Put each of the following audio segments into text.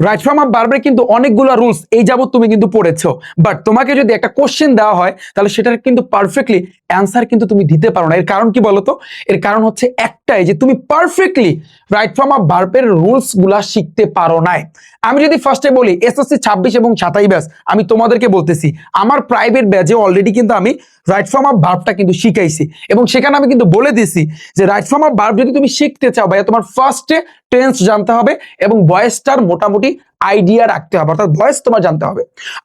Right from up বারবার কিন্তু অনেকগুলো রুলস এই যাবত তুমি কিন্তু পড়েছো। বাট তোমাকে যদি একটা কোশ্চেন দেওয়া হয়, তাহলে সেটার কিন্তু পারফেক্টলি অ্যান্সার কিন্তু তুমি দিতে পারো না। এর কারণ কি বলতো? এর কারণ হচ্ছে একটাই যে তুমি পারফেক্টলি রাইট ফ্রম আপ বার্বের রুলসগুলা শিখতে পারো নাই। আমি যদি ফার্স্টে বলি এসএসসি ছাব্বিশ এবং সাতাই ব্যাস আমি তোমাদেরকে বলতেছি, আমার প্রাইভেট ব্যাচে অলরেডি কিন্তু আমি রাইট ফ্রম আপ বার্বটা কিন্তু শিখাইছি। এবং সেখানে আমি কিন্তু বলে দিছি যে রাইট ফ্রম আপ বার্ব যদি তুমি শিখতে চাও, ভাইয়া তোমার ফার্স্টে টেন্স জানতে হবে এবং ভয়েসটার মোটামুটি আইডিয়া রাখতে হবে, অর্থাৎ ভয়েস তোমার জানতে হবে।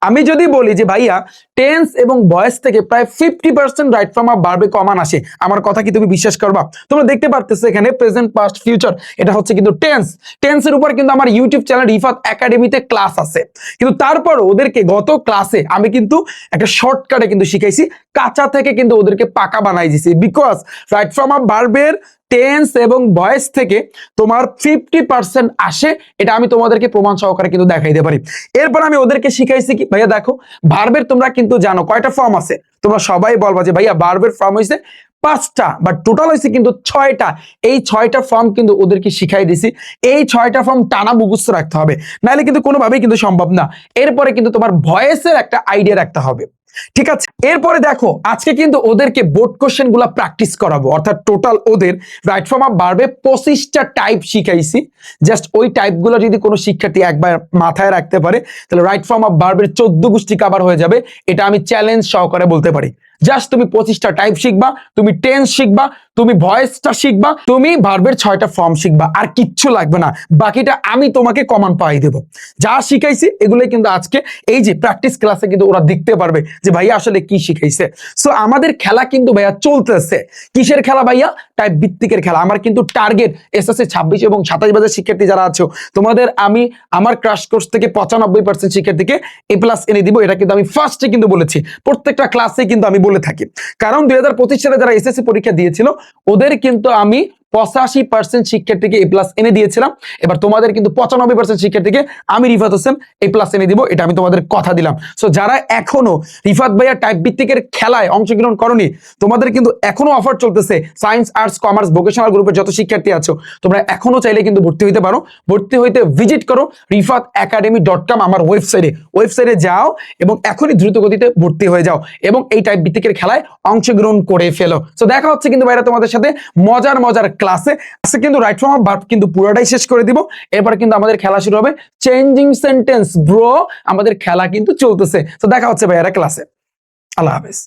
আমি যদি বলি যে ভাইয়া টেন্স এবং ভয়েস থেকে প্রায় fifty percent right form of বার্বে common আসে, আমার কথা কি তুমি বিশ্বাস করবা? তোমরা দেখতে পারতেছো এখানে প্রেজেন্ট পাস্ট ফিউচার এটা হচ্ছে কিন্তু টেন্স টেন্সের উপর কিন্তু আমার ইউটিউব চ্যানেল রিফাত একাডেমিতে ক্লাস আছে। কিন্তু তারপর ওদেরকে গত ক্লাসে আমি কিন্তু একটা শর্টকাটে কিন্তু শিখাইছি, কাঁচা থেকে কিন্তু ওদেরকে পাকা বানাই দিছি। বিকজ রাইট ফ্রম আপ বার্বের টেন্স এবং ভয়েস থেকে তোমার ফিফটি পার্সেন্ট আসে, এটা আমি তোমাদেরকে প্রমাণ সহকারে কিন্তু দেখাইতে পারি। এরপর আমি ওদেরকে শিখাইছি কি, ভাইয়া দেখো ভার্বের তোমরা কিন্তু জানো কয়টা ফর্ম আছে। তোমরা সবাই বলবা যে, ভাইয়া ভার্বের ফর্ম হয়েছে পাঁচটা বাট টোটাল হয়েছে কিন্তু ছয়টা। এই ছয়টা ফর্ম কিন্তু ওদেরকে শিখাই দিছি। এই ছয়টা ফর্ম টানা মুখস্থ রাখতে হবে। নাহলে কিন্তু কোনোভাবেই কিন্তু সম্ভব না। এরপরে কিন্তু তোমার ভয়েসের একটা আইডিয়া রাখতে হবে। ঠিক আছে? এরপরে দেখো, আজকে কিন্তু ওদেরকে বোর্ড কোশ্চেনগুলা প্র্যাকটিস করাবো। অর্থাৎ টোটাল ওদের রাইট ফর্ম আপ বাড়বে পঁচিশটা টাইপ শিখাইছি। জাস্ট ওই টাইপগুলো যদি কোনো শিক্ষার্থী একবার মাথায় রাখতে পারে, তাহলে রাইট ফর্ম আপ বাড়বে চোদ্দ গোষ্ঠী কাবার হয়ে যাবে। এটা আমি চ্যালেঞ্জ সহকারে বলতে পারি। জাস্ট তুমি পঁচিশটা টাইপ শিখবা, তুমি টেন্স শিখবা, তুমি ভয়েসটা শিখবা, তুমি ভার্বের ছয়টা ফর্ম শিখবা, আর কিচ্ছু লাগবে না। বাকিটা আমি তোমাকে কমান পাই দেবো। যা শিখাইছি, এগুলোই কিন্তু আজকে এই যে প্র্যাকটিস ক্লাসে কিন্তু ওরা দেখতে পারবে যে ভাইয়া আসলে কি শিখাইছে। সো আমাদের খেলা কিন্তু ভাইয়া চলতেছে। কিসের খেলা ভাইয়া? টাইপ ভিত্তিকের খেলা। আমার কিন্তু টার্গেট এস এসএসসি ছাব্বিশ এবং সাতাশ বাজার শিক্ষার্থী যারা আছো, তোমাদের আমি আমার ক্রাশ কোর্স থেকে পঁচানব্বই পার্সেন্ট শিক্ষার্থীকে এ প্লাস এনে দিব। এটা কিন্তু আমি ফার্স্টে কিন্তু বলেছি। প্রত্যেকটা ক্লাসে কিন্তু আমি বলে থাকি। কারণ দুই হাজার পঁচিশ সালে যারা এসএসসি পরীক্ষা দিয়েছিল ওদের কিন্তু আমি পঁচাশি পার্সেন্ট শিক্ষার্থীকে এ প্লাস এনে দিয়েছিলাম। এবার তোমাদের কিন্তু পঁচানব্বই পার্সেন্ট শিক্ষার্থীকে আমি রিফাত হোসেন এ প্লাস এনে দিব, এটা আমি তোমাদের কথা দিলাম। সো যারা এখনও রিফাত ভাইয়া টাইপ ভিত্তিকের খেলায় অংশগ্রহণ করনি, তোমাদের কিন্তু এখনও অফার চলতেছে সায়েন্স আর্টস কমার্স ভোকেশনাল গ্রুপের যত শিক্ষার্থী আছো, তোমরা এখনও চাইলে কিন্তু ভর্তি হইতে পারো। ভর্তি হইতে ভিজিট করো রিফাত একাডেমি ডট কম আমার ওয়েবসাইটে ওয়েবসাইটে যাও এবং এখনই দ্রুত গতিতে ভর্তি হয়ে যাও এবং এই টাইপ ভিত্তিকের খেলায় অংশগ্রহণ করে ফেলো। সো দেখা হচ্ছে কিন্তু ভাইরা তোমাদের সাথে। মজার মজার ক্লাসে আজকে কিন্তু রাইট ফর্ম ভার্ব কিন্তু পুরোটাই শেষ করে দিব। এরপর কিন্তু আমাদের খেলা শুরু হবে। চেঞ্জিং সেন্টেন্স ব্রো আমাদের খেলা কিন্তু চলতেছে। তো দেখা হচ্ছে ভাইয়ারা ক্লাসে আল্লাহ হাফেজ।